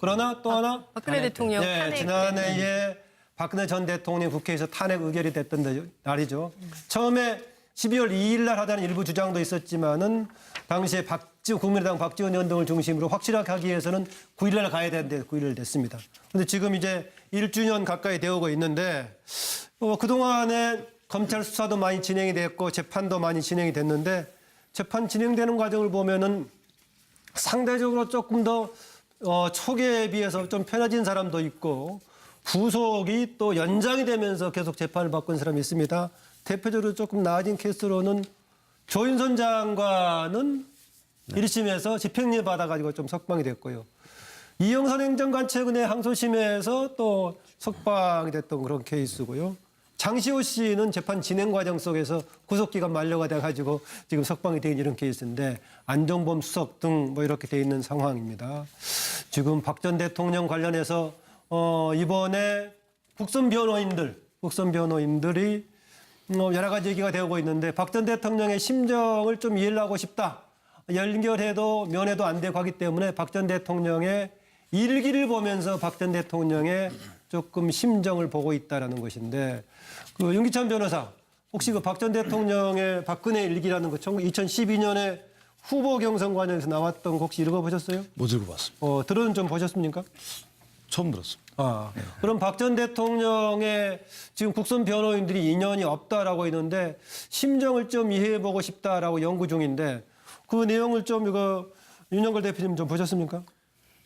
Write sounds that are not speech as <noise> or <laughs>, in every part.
그러나 또 하나 박근혜 대통령 예, 탄핵 지난해에 박근혜 전 대통령 국회에서 탄핵 의결이 됐던 날- 날이죠. 처음에 12월 2일 날 하자는 일부 주장도 있었지만은 당시에 박지원 국민의당 박지원 의원 등을 중심으로 확실하게 하기 위해서는 9일 날 가야 되는데 9일 됐습니다. 근데 지금 이제 1주년 가까이 되어오고 있는데 어, 그동안에 검찰 수사도 많이 진행이 됐고 재판도 많이 진행이 됐는데 재판 진행되는 과정을 보면은 상대적으로 조금 더 어, 초기에 비해서 좀 편해진 사람도 있고 후속이 또 연장이 되면서 계속 재판을 받고 있는 사람이 있습니다. 대표적으로 조금 나아진 케이스로는 조윤선 장관은 일 1심에서 집행유예 받아가지고 좀 석방이 됐고요. 이영선 행정관 최근에 항소심에서 또 석방이 됐던 그런 케이스고요. 장시호 씨는 재판 진행 과정 속에서 구속기간 만료가 돼가지고 지금 석방이 된 이런 케이스인데 안종범 수석 등 뭐 이렇게 돼 있는 상황입니다. 지금 박 전 대통령 관련해서 어 이번에 국선 변호인들, 국선 변호인들이 어, 여러 가지 얘기가 되고 있는데 박 전 대통령의 심정을 좀 이해를 하고 싶다. 연결해도 면회도 안 되고 하기 때문에 박 전 대통령의 일기를 보면서 박 전 대통령의 조금 심정을 보고 있다라는 것인데 그 윤기찬 변호사 혹시 그 박 전 대통령의 박근혜 일기라는 거 2012년에 후보 경선 과정에서 나왔던 거 혹시 읽어보셨어요? 못 읽어봤습니다. 어, 들은 좀 보셨습니까? 처음 들었습니다. 아, 그럼 박 전 대통령의 지금 국선 변호인들이 인연이 없다라고 했는데 심정을 좀 이해해보고 싶다라고 연구 중인데 그 내용을 좀 이거 윤영걸 대표님 좀 보셨습니까?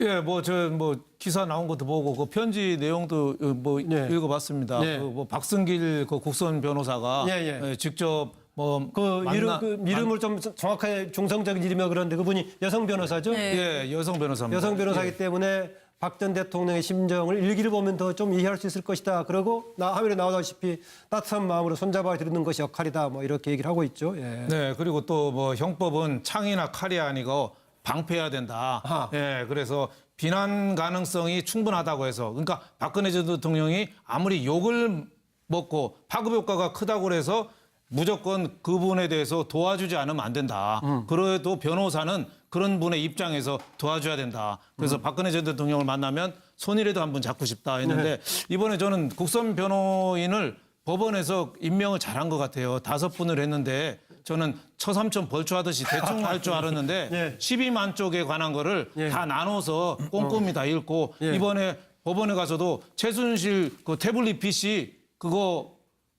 예, 뭐 저 뭐 기사 나온 것도 보고 그 편지 내용도 어, 뭐 네. 읽어봤습니다. 네. 그 뭐 박승길 그 국선 변호사가 예, 예. 예, 직접 뭐 그 만나- 이름 그 이름을 좀 정확하게 중성적인 이름이 그런데 그분이 여성 변호사죠? 네. 예, 여성 변호사입니다. 여성 변호사이기 때문에 박 전 대통령의 심정을 일기를 보면 더 좀 이해할 수 있을 것이다. 그러고 나 화면에 나오다시피 따뜻한 마음으로 손잡아 드리는 것이 역할이다. 뭐 이렇게 얘기를 하고 있죠. 예. 네, 그리고 또 뭐 형법은 창이나 칼이 아니고 방패해야 된다. 아하. 예, 그래서 비난 가능성이 충분하다고 해서 그러니까 박근혜 전 대통령이 아무리 욕을 먹고 파급 효과가 크다고 해서 무조건 그분에 대해서 도와주지 않으면 안 된다. 그래도 변호사는 그런 분의 입장에서 도와줘야 된다. 그래서 박근혜 전 대통령을 만나면 손이라도 한번 잡고 싶다 했는데 이번에 저는 국선 변호인을 법원에서 임명을 잘한 것 같아요. 다섯 분을 했는데 저는 처삼촌 벌초하듯이 대충 할 줄 알았는데 <laughs> 예. 12만 쪽에 관한 거를 예. 다 나눠서 꼼꼼히 다 읽고 예. 이번에 법원에 가서도 최순실 그 태블릿 PC 그거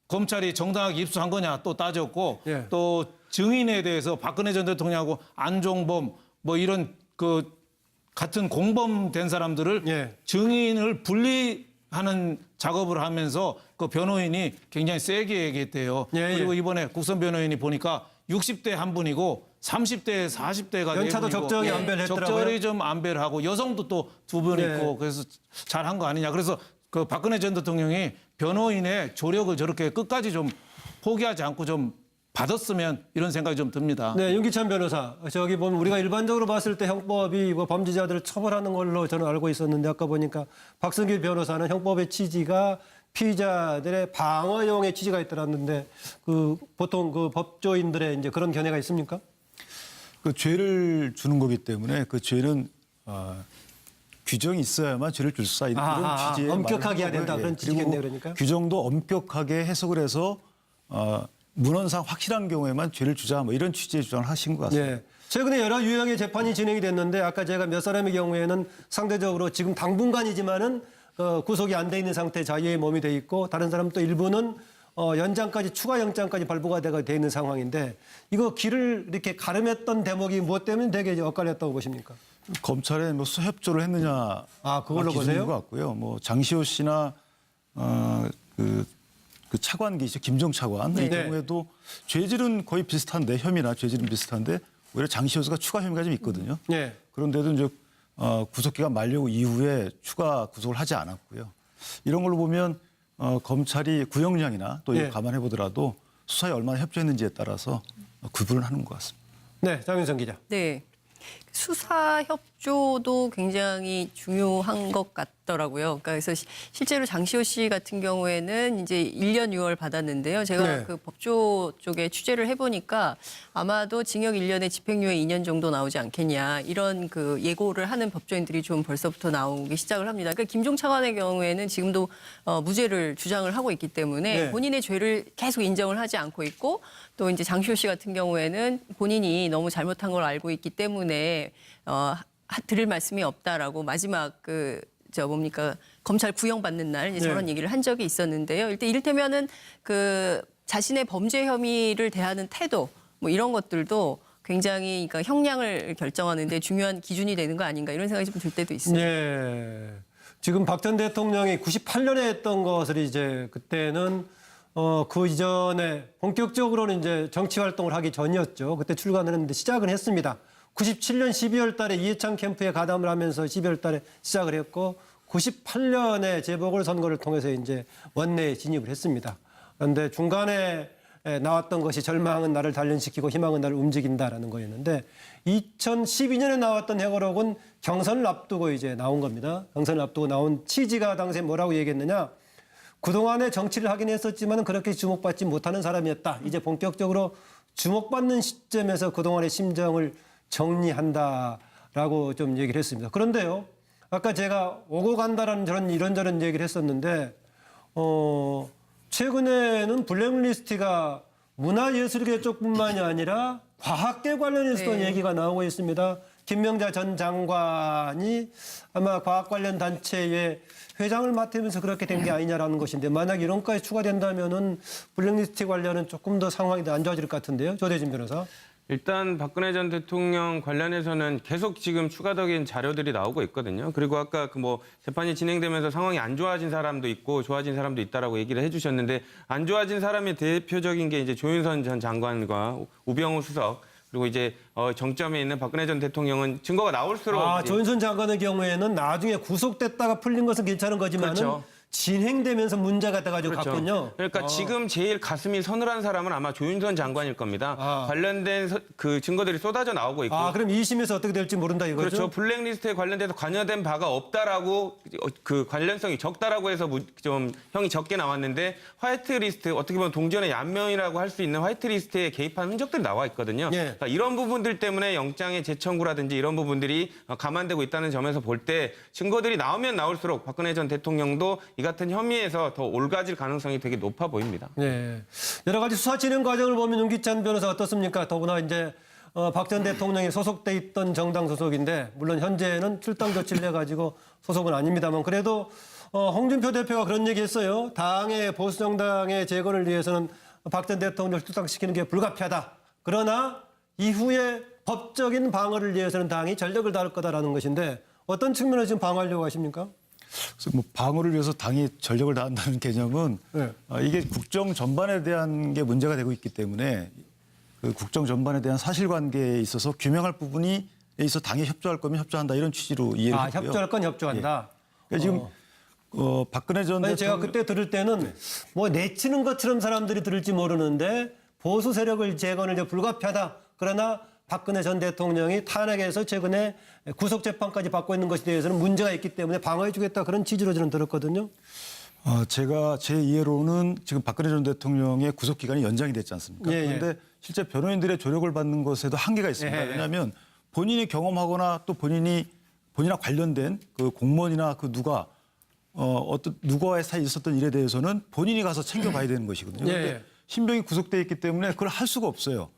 검찰이 정당하게 입수한 거냐 또 따졌고 예. 또 증인에 대해서 박근혜 전 대통령하고 안종범 뭐 이런 그 같은 공범된 사람들을 예. 증인을 분리 하는 작업을 하면서 그 변호인이 굉장히 세게 얘기했대요. 예, 예. 그리고 이번에 국선 변호인이 보니까 60대 한 분이고 30대, 40대가 연차도 적정히 예. 안배를 했더라고요. 적절히 좀 안배를 하고 여성도 또 두 분 예. 있고 그래서 잘 한 거 아니냐. 그래서 그 박근혜 전 대통령이 변호인의 조력을 저렇게 끝까지 좀 포기하지 않고 좀 받았으면 이런 생각이 좀 듭니다. 네, 윤기찬 변호사. 저기 보면 우리가 일반적으로 봤을 때 형법이 뭐 범죄자들을 처벌하는 걸로 저는 알고 있었는데 아까 보니까 박승길 변호사는 형법의 취지가 피의자들의 방어용의 취지가 있더라는데 그 보통 그 법조인들의 이제 그런 견해가 있습니까? 그 죄를 주는 거기 때문에 그 죄는 어, 규정이 있어야만 죄를 줄 수가 있는 아하, 그런 취지의 엄격하게 해야. 된다. 그런 그리고 취지겠네요, 그러니까. 규정도 엄격하게 해석을 해서 어, 문헌상 확실한 경우에만 죄를 주자 뭐 이런 취지의 주장을 하신 것 같습니다. 예. 최근에 여러 유형의 재판이 진행이 됐는데 아까 제가 몇 사람의 경우에는 상대적으로 지금 당분간이지만은 어, 구속이 안 돼 있는 상태 자유의 몸이 돼 있고 다른 사람 또 일부는 어, 연장까지 추가 영장까지 발부가 돼 있는 상황인데 이거 길을 이렇게 가름했던 대목이 무엇 때문에 되게 엇갈렸다고 보십니까? 검찰에 뭐 수협조를 했느냐 아, 그걸로 보세요? 것 같고요. 뭐 장시호 씨나 어, 그, 그 차관 계시죠 김정 차관 이 네. 경우에도 죄질은 거의 비슷한데 혐의나 죄질은 비슷한데 오히려 장시호 씨가 추가 혐의가 좀 있거든요. 예. 그런데도 이제 어, 구속기간 만료 이후에 추가 구속을 하지 않았고요. 이런 걸로 보면 어, 검찰이 구형량이나 또 예. 이거 감안해 보더라도 수사에 얼마나 협조했는지에 따라서 구분을 하는 것 같습니다. 네, 장윤성 기자. 네. 수사 협조도 굉장히 중요한 것 같더라고요. 그러니까 그래서 시- 실제로 장시호 씨 같은 경우에는 이제 1년 6월 받았는데요. 제가 네. 그 법조 쪽에 취재를 해보니까 아마도 징역 1년에 집행유예 2년 정도 나오지 않겠냐 이런 그 예고를 하는 법조인들이 좀 벌써부터 나오기 시작을 합니다. 그러니까 김종 차관의 경우에는 지금도 어, 무죄를 주장을 하고 있기 때문에 네. 본인의 죄를 계속 인정을 하지 않고 있고 또 이제 장시호 씨 같은 경우에는 본인이 너무 잘못한 걸 알고 있기 때문에 어, 하- 드릴 말씀이 없다라고 마지막 그 저 뭡니까 검찰 구형받는 날 이제 네. 저런 얘기를 한 적이 있었는데요. 일단 이를테면은 그 자신의 범죄 혐의를 대하는 태도 뭐 이런 것들도 굉장히 그러니까 형량을 결정하는데 중요한 기준이 되는 거 아닌가 이런 생각이 좀 들 때도 있습니다. 네. 지금 박 전 대통령이 98년에 했던 것을 이제 그때는 어, 그 이전에 본격적으로는 이제 정치 활동을 하기 전이었죠. 그때 출간을 했는데 시작은 했습니다. 97년 12월 달에 이해창 캠프에 가담을 하면서 12월 달에 시작을 했고 98년에 재보궐 선거를 통해서 이제 원내에 진입을 했습니다. 그런데 중간에 에, 나왔던 것이 절망은 나를 단련시키고 희망은 나를 움직인다라는 거였는데 2012년에 나왔던 해고록은 경선을 앞두고 이제 나온 겁니다. 경선을 앞두고 나온 취지가 당시에 뭐라고 얘기했느냐? 그동안에 정치를 하긴 했었지만 그렇게 주목받지 못하는 사람이었다. 이제 본격적으로 주목받는 시점에서 그동안의 심정을 정리한다라고 좀 얘기를 했습니다. 그런데요. 아까 제가 오고 간다라는 저런 이런저런 얘기를 했었는데 어 최근에는 블랙리스트가 문화예술계 쪽뿐만이 아니라 과학계 관련해서도 네. 얘기가 나오고 있습니다. 김명자 전 장관이 아마 과학 관련 단체의 회장을 맡으면서 그렇게 된 게 아니냐라는 것인데 만약 이런 건까지 추가된다면은 블랙리스트 관련은 조금 더 상황이 더 안 좋아질 것 같은데요. 조대진 변호사. 일단 박근혜 전 대통령 관련해서는 계속 지금 추가적인 자료들이 나오고 있거든요. 그리고 아까 그 뭐 재판이 진행되면서 상황이 안 좋아진 사람도 있고 좋아진 사람도 있다라고 얘기를 해주셨는데 안 좋아진 사람의 대표적인 게 이제 조윤선 전 장관과 우병우 수석 그리고 이제 어 정점에 있는 박근혜 전 대통령은 증거가 나올수록 아, 이제 조윤선 장관의 경우에는 나중에 구속됐다가 풀린 것은 괜찮은 거지만은 그렇죠. 진행되면서 문제가 돼가지고 그렇죠. 갔군요. 그러니까 아. 지금 제일 가슴이 서늘한 사람은 아마 조윤선 장관일 겁니다. 아. 관련된 서- 그 증거들이 쏟아져 나오고 있고 아, 그럼 2심에서 어떻게 될지 모른다 이거죠? 그렇죠. 블랙리스트에 관련돼서 관여된 바가 없다라고 어, 그 관련성이 적다라고 해서 무- 좀 형이 적게 나왔는데 화이트리스트 어떻게 보면 동전의 양면이라고 할 수 있는 화이트리스트에 개입한 흔적들이 나와 있거든요. 예. 그러니까 이런 부분들 때문에 영장의 재청구라든지 이런 부분들이 어, 감안되고 있다는 점에서 볼 때 증거들이 나오면 나올수록 박근혜 전 대통령도 이 같은 혐의에서 더 올가질 가능성이 되게 높아 보입니다. 네. 여러 가지 수사 진행 과정을 보면 윤기찬 변호사 어떻습니까? 더구나 이제 어, 박 전 대통령이 소속돼 있던 정당 소속인데 물론 현재는 출당 조치를 해가지고 소속은 아닙니다만 그래도 어, 홍준표 대표가 그런 얘기했어요. 당의 보수 정당의 재건을 위해서는 박 전 대통령을 출당시키는 게 불가피하다. 그러나 이후에 법적인 방어를 위해서는 당이 전력을 다할 거다라는 것인데 어떤 측면에서 지금 방어하려고 하십니까? 그래서 뭐 방어를 위해서 당이 전력을 다한다는 개념은 네. 어, 이게 국정 전반에 대한 게 문제가 되고 있기 때문에 그 국정 전반에 대한 사실관계에 있어서 규명할 부분이 있어 당이 협조할 거면 협조한다 이런 취지로 이해를 아, 했고요. 협조할 건 협조한다. 그러니까 지금 어, 박근혜 전 아니, 제가 그때 들을 때는 뭐 내치는 것처럼 사람들이 들을지 모르는데 보수 세력을 재건을 이제 불가피하다. 그러나 박근혜 전 대통령이 탄핵에서 최근에 구속 재판까지 받고 있는 것에 대해서는 문제가 있기 때문에 방어해 주겠다 그런 취지로 저는 들었거든요. 어, 제가 제 이해로는 지금 박근혜 전 대통령의 구속 기간이 연장이 됐지 않습니까? 예, 예. 그런데 실제 변호인들의 조력을 받는 것에도 한계가 있습니다. 예, 예. 왜냐하면 본인이 경험하거나 또 본인이 본인과 관련된 그 공무원이나 그 누가 어, 어떤 누구와의 사이에 있었던 일에 대해서는 본인이 가서 챙겨봐야 되는 것이거든요. 예, 예. 신병이 구속돼 있기 때문에 그걸 할 수가 없어요.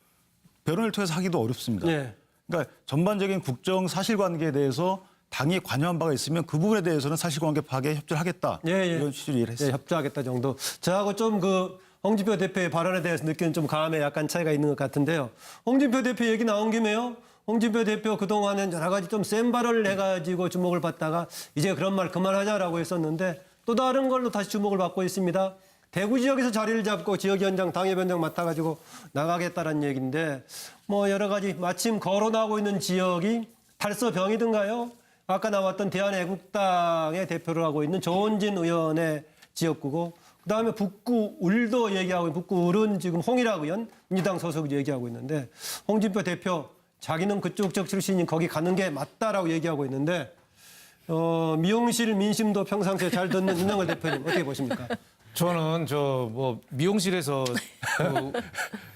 변호인을 통해서 하기도 어렵습니다. 예. 그러니까 전반적인 국정 사실관계에 대해서 당이 관여한 바가 있으면 그 부분에 대해서는 사실관계 파악에 협조를 하겠다. 예, 예. 이런 취지로 이해를 예, 했습니다. 협조하겠다 정도. 저하고 좀 그 홍준표 대표의 발언에 대해서 느끼는 좀 감에 약간 차이가 있는 것 같은데요. 홍준표 대표 얘기 나온 김에요. 홍준표 대표 그동안엔 여러 가지 좀 센 발언을 해가지고 주목을 받다가 이제 그런 말 그만하자라고 했었는데 또 다른 걸로 다시 주목을 받고 있습니다. 대구 지역에서 자리를 잡고 지역위원장, 당협위원장 맡아가지고 나가겠다는 얘기인데 뭐 여러 가지 마침 거론하고 있는 지역이 달서병이든가요. 아까 나왔던 대한애국당의 대표를 하고 있는 조원진 의원의 지역구고 그다음에 북구 울도 얘기하고 북구 울은 지금 홍일학 의원 민주당 소속 얘기하고 있는데 홍준표 대표 자기는 그쪽 적 출신인 거기 가는 게 맞다라고 얘기하고 있는데 어, 미용실 민심도 평상시에 잘 듣는 <laughs> 윤영걸 대표님 어떻게 보십니까? 저는 저 뭐 미용실에서 그,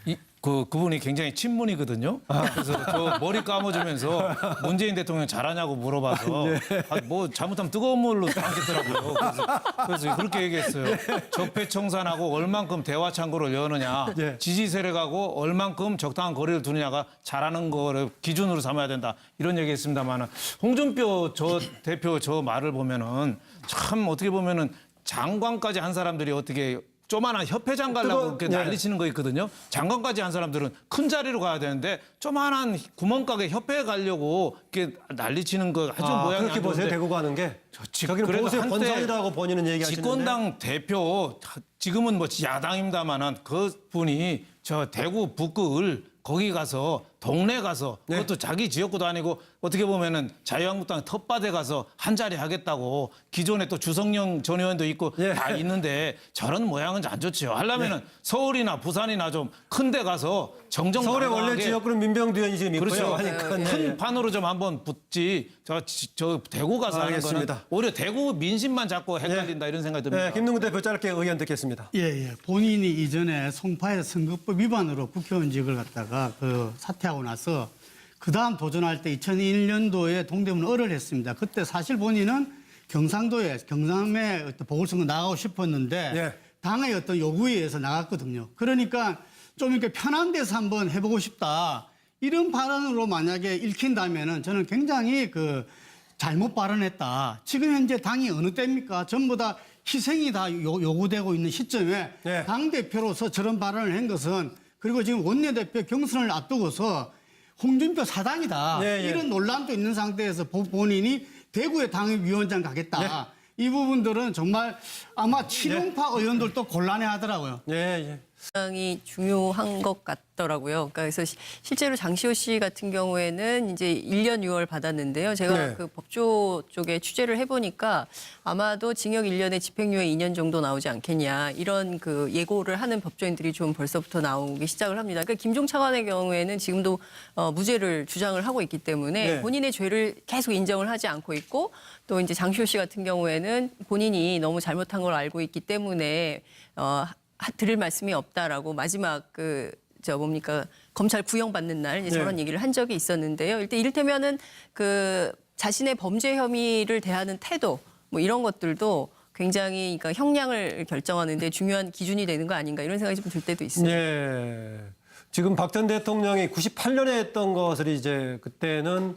이, 그 그분이 굉장히 친문이거든요. 그래서 저 머리 감아주면서 문재인 대통령 잘하냐고 물어봐서 아, 뭐 잘못하면 뜨거운 물로 담겠더라고요. 그래서, 그래서 그렇게 얘기했어요. 적폐 청산하고 얼만큼 대화 창구를 여느냐, 예. 지지 세력하고 얼만큼 적당한 거리를 두느냐가 잘하는 거를 기준으로 삼아야 된다 이런 얘기했습니다만은 홍준표 저 대표 저 말을 보면은 참 어떻게 보면은 장관까지 한 사람들이 어떻게 조만한 협회장 가려고 뜨거- 이렇게 네. 난리 치는 거 있거든요. 장관까지 한 사람들은 큰 자리로 가야 되는데 조만한 구멍가게 협회에 가려고 이렇게 난리 치는 거 아주 아, 모양이 그렇게 안 보세요? 대구 가는 게? 지- 저기는 보세 권선이라고 본인은 얘기하시는데. 집권당 대표 지금은 뭐 야당입니다만은 그 분이 저 대구 북구 을 거기 가서 동네 가서 네. 그것도 자기 지역구도 아니고 어떻게 보면은 자유한국당 텃밭에 가서 한 자리 하겠다고 기존에 또 주성영 전 의원도 있고 예. 다 있는데 저런 모양은 안 좋죠. 하려면은 서울이나 부산이나 좀 큰 데 가서 정정 서울의 원래 지역구는 민병두 의원이 지금 있고요. 그렇죠. 하니까 큰 예, 예. 판으로 좀 한번 붙지. 저, 지- 저 대구 가서 하는 알겠습니다. 거는 오히려 대구 민심만 자꾸 헷갈린다 이런 생각이 듭니다. 네, 김동근 대표 짧게 의견 듣겠습니다. 예, 예. 본인이 이전에 송파의 선거법 위반으로 국회의원직을 갖다가 그 사퇴 하고 나서 그 다음 도전할 때 2001년도에 동대문 을을 했습니다. 그때 사실 본인은 경상도에 경남에 어떤 보궐선거 나가고 싶었는데 예. 당의 어떤 요구에 의해서 나갔거든요. 그러니까 좀 이렇게 편한 데서 한번 해보고 싶다. 이런 발언으로 만약에 읽힌다면은 저는 굉장히 그 잘못 발언했다. 지금 현재 당이 어느 때입니까? 전부 다 희생이 다 요, 요구되고 있는 시점에 네. 당 대표로서 저런 발언을 한 것은 그리고 지금 원내대표 경선을 앞두고서 홍준표 사당이다. 네, 예. 이런 논란도 있는 상태에서 보- 본인이 대구의 당협위원장 가겠다. 네. 이 부분들은 정말 아마 친용파 의원들도 곤란해 하더라고요. 예, 예. 굉장히 중요한 것 같더라고요. 그러니까 그래서 시- 실제로 장시호 씨 같은 경우에는 이제 1년 6월 받았는데요. 제가 네. 그 법조 쪽에 취재를 해보니까 아마도 징역 1년에 집행유예 2년 정도 나오지 않겠냐 이런 그 예고를 하는 법조인들이 좀 벌써부터 나오기 시작을 합니다. 그러니까 김종 차관의 경우에는 지금도 어, 무죄를 주장을 하고 있기 때문에 네. 본인의 죄를 계속 인정을 하지 않고 있고 또 이제 장시호 씨 같은 경우에는 본인이 너무 잘못한 걸 알고 있기 때문에 어, 하- 드릴 말씀이 없다라고 마지막 그 저 뭡니까 검찰 구형 받는 날 이제 네. 저런 얘기를 한 적이 있었는데요. 일단 이를테면은 그 자신의 범죄 혐의를 대하는 태도 뭐 이런 것들도 굉장히 그러니까 형량을 결정하는데 중요한 기준이 되는 거 아닌가 이런 생각이 좀 들 때도 있어요. 예. 지금 박 전 대통령이 98년에 했던 것을 이제 그때는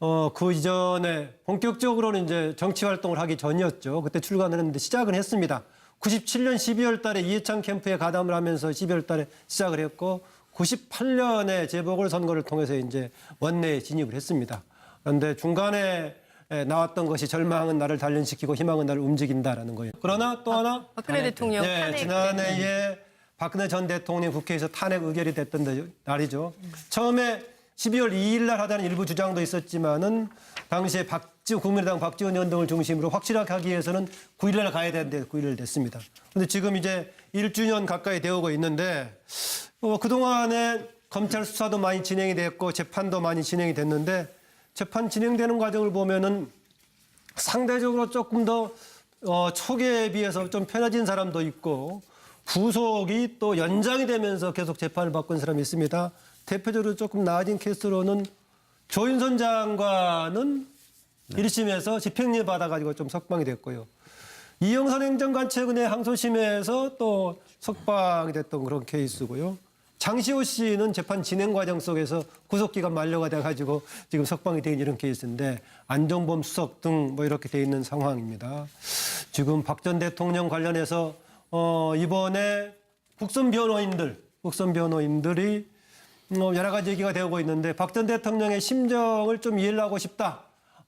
어, 그 이전에 본격적으로는 이제 정치 활동을 하기 전이었죠. 그때 출간을 했는데 시작은 했습니다. 97년 12월 달에 이해창 캠프에 가담을 하면서 12월 달에 시작을 했고 98년에 재보궐 선거를 통해서 이제 원내에 진입을 했습니다. 그런데 중간에 에, 나왔던 것이 절망은 나를 단련시키고 희망은 나를 움직인다라는 거예요. 그러나 또 하나 박근혜 대통령 예, 탄핵 지난해에 박근혜 전 대통령 국회에서 탄핵 의결이 됐던 데- 날이죠. 처음에 12월 2일 날 하자는 일부 주장도 있었지만은 당시에 박지 국민의당 박지원 등을 중심으로 확실하게 하기 위해서는 9일 날 가야 되는데 9일 됐습니다. 그런데 지금 이제 1주년 가까이 되어오고 있는데 어, 그동안에 검찰 수사도 많이 진행이 됐고 재판도 많이 진행이 됐는데 재판 진행되는 과정을 보면은 상대적으로 조금 더 어, 초기에 비해서 좀 편해진 사람도 있고 구속이 또 연장이 되면서 계속 재판을 있는 사람이 있습니다. 대표적으로 조금 나아진 케이스로는 조윤선 장관은 1심에서 집행유예 받아가지고 좀 석방이 됐고요. 이영선 행정관 최근에 항소심에서 또 석방이 됐던 그런 케이스고요. 장시호 씨는 재판 진행 과정 속에서 구속기간 만료가 돼가지고 지금 석방이 된 이런 케이스인데 안종범 수석 등 뭐 이렇게 돼 있는 상황입니다. 지금 박 전 대통령 관련해서 어 이번에 국선 변호인들, 국선 변호인들이 뭐 여러 가지 얘기가 되고 있는데 박 전 대통령의 심정을 좀 이해를 하고 싶다.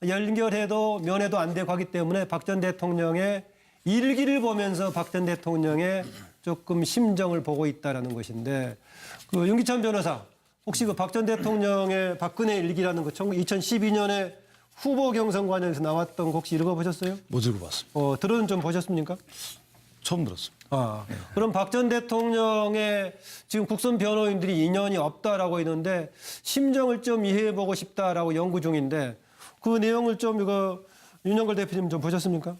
연결해도 면회도 안 되고 하기 때문에 박 전 대통령의 일기를 보면서 박 전 대통령의 조금 심정을 보고 있다라는 것인데 그 윤기찬 변호사 혹시 그 박 전 대통령의 박근혜 일기라는 거 2012년에 후보 경선 과정에서 나왔던 거 혹시 읽어보셨어요? 못 읽어봤습니다. 어, 들은 좀 보셨습니까? 처음 들었습니다. 아, 그럼 박 전 대통령의 지금 국선 변호인들이 인연이 없다라고 했는데 심정을 좀 이해해보고 싶다라고 연구 중인데 그 내용을 좀 이거 윤영걸 대표님 좀 보셨습니까?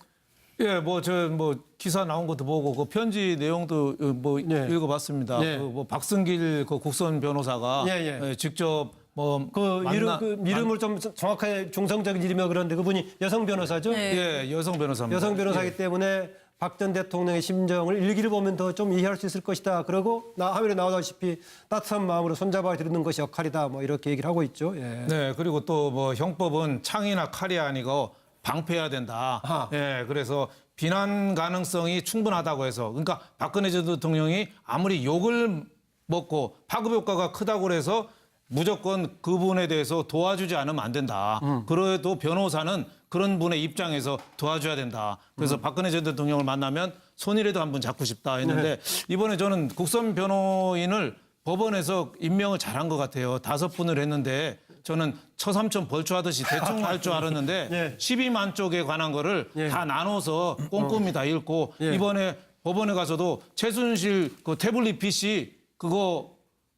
예, 뭐 저 뭐 기사 나온 것도 보고 그 편지 내용도 어, 뭐 예. 읽어봤습니다. 예. 그뭐 박승길 그 국선 변호사가 예, 예. 예, 직접 뭐 그 만나- 이름 그 이름을 좀 정확하게 중성적인 이름이라 그러는데 그분이 여성 변호사죠. 네. 예 여성 변호사입니다. 여성 변호사이기 때문에 박 전 대통령의 심정을 일기를 보면 더 좀 이해할 수 있을 것이다. 그러고 나 화면에 나오다시피 따뜻한 마음으로 손잡아 드리는 것이 역할이다. 뭐 이렇게 얘기를 하고 있죠. 예. 네, 그리고 또 뭐 형법은 창이나 칼이 아니고 방패해야 된다. 아하. 예, 그래서 비난 가능성이 충분하다고 해서 그러니까 박근혜 전 대통령이 아무리 욕을 먹고 파급 효과가 크다고 해서 무조건 그분에 대해서 도와주지 않으면 안 된다. 그래도 변호사는 그런 분의 입장에서 도와줘야 된다. 그래서 박근혜 전 대통령을 만나면 손이라도 한번 잡고 싶다 했는데 이번에 저는 국선 변호인을 법원에서 임명을 잘한 것 같아요. 다섯 분을 했는데 저는 처삼촌 벌초하듯이 대충 할 줄 알았는데 <laughs> 예. 12만 쪽에 관한 거를 예. 다 나눠서 꼼꼼히 다 읽고 예. 이번에 법원에 가서도 최순실 그 태블릿 PC 그거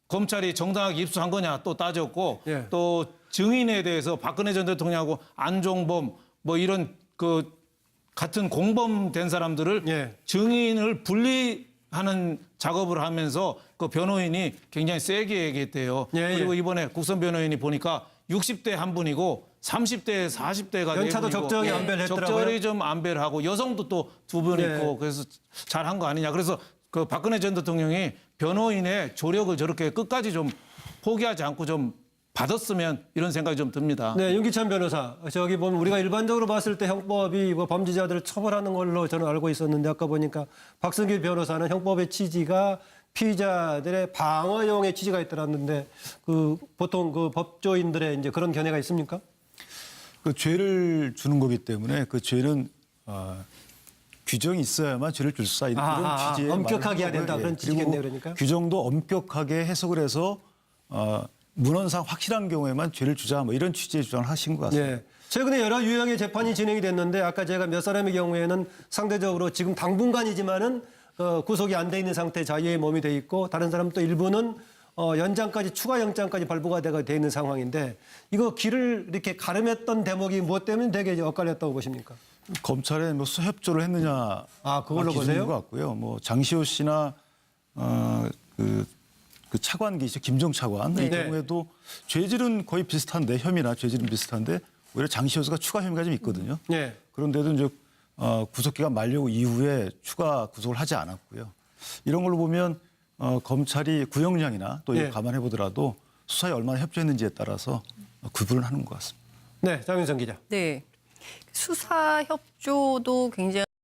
검찰이 정당하게 입수한 거냐 또 따졌고 예. 또 증인에 대해서 박근혜 전 대통령하고 안종범 뭐 이런 그 같은 공범된 사람들을 예. 증인을 분리하는 작업을 하면서 그 변호인이 굉장히 세게 얘기했대요. 예, 예. 그리고 이번에 국선 변호인이 보니까 60대 한 분이고 30대, 40대가 연차도 적정히 예. 안배를 했더라고요. 적절히 좀 안배를 하고 여성도 또 두분 예. 있고 그래서 잘한 거 아니냐. 그래서 그 박근혜 전 대통령이 변호인의 조력을 저렇게 끝까지 좀 포기하지 않고 좀 받았으면 이런 생각이 좀 듭니다. 네, 윤기찬 변호사. 저기 보면 우리가 일반적으로 봤을 때 형법이 뭐 범죄자들을 처벌하는 걸로 저는 알고 있었는데 아까 보니까 박승길 변호사는 형법의 취지가 피의자들의 방어용의 취지가 있더라는데 그 보통 그 법조인들의 이제 그런 견해가 있습니까? 그 죄를 주는 거기 때문에 그 죄는 어, 규정이 있어야만 죄를 줄 수 있다. 이런 취지의 엄격하게 해야 된다. 그런 예. 취지겠네요, 그리고 그러니까. 규정도 엄격하게 해석을 해서 어, 문헌상 확실한 경우에만 죄를 주자 뭐 이런 취지의 주장을 하신 것 같습니다. 예. 최근에 여러 유형의 재판이 진행이 됐는데 아까 제가 몇 사람의 경우에는 상대적으로 지금 당분간이지만은 어, 구속이 안 돼 있는 상태 자유의 몸이 돼 있고 다른 사람 또 일부는 어, 연장까지 추가 영장까지 발부가 되가 돼 있는 상황인데 이거 길을 이렇게 가름했던 대목이 무엇 때문에 되게 엇갈렸다고 보십니까? 검찰에 뭐 수협조를 했느냐 아, 그걸로 기준인 보세요? 것 같고요. 뭐 장시호 씨나 어, 그, 그 차관기죠 김정 차관 이 네. 경우에도 죄질은 거의 비슷한데 혐의나 죄질은 비슷한데 오히려 장시호 씨가 추가 혐의가 좀 있거든요. 예. 그런데도 이제 어, 구속기간 만료 이후에 추가 구속을 하지 않았고요. 이런 걸로 보면 어, 검찰이 구형량이나 또 예. 감안해 보더라도 수사에 얼마나 협조했는지에 따라서 구분을 하는 것 같습니다. 네, 장윤성 기자. 네. 수사 협조도 굉장히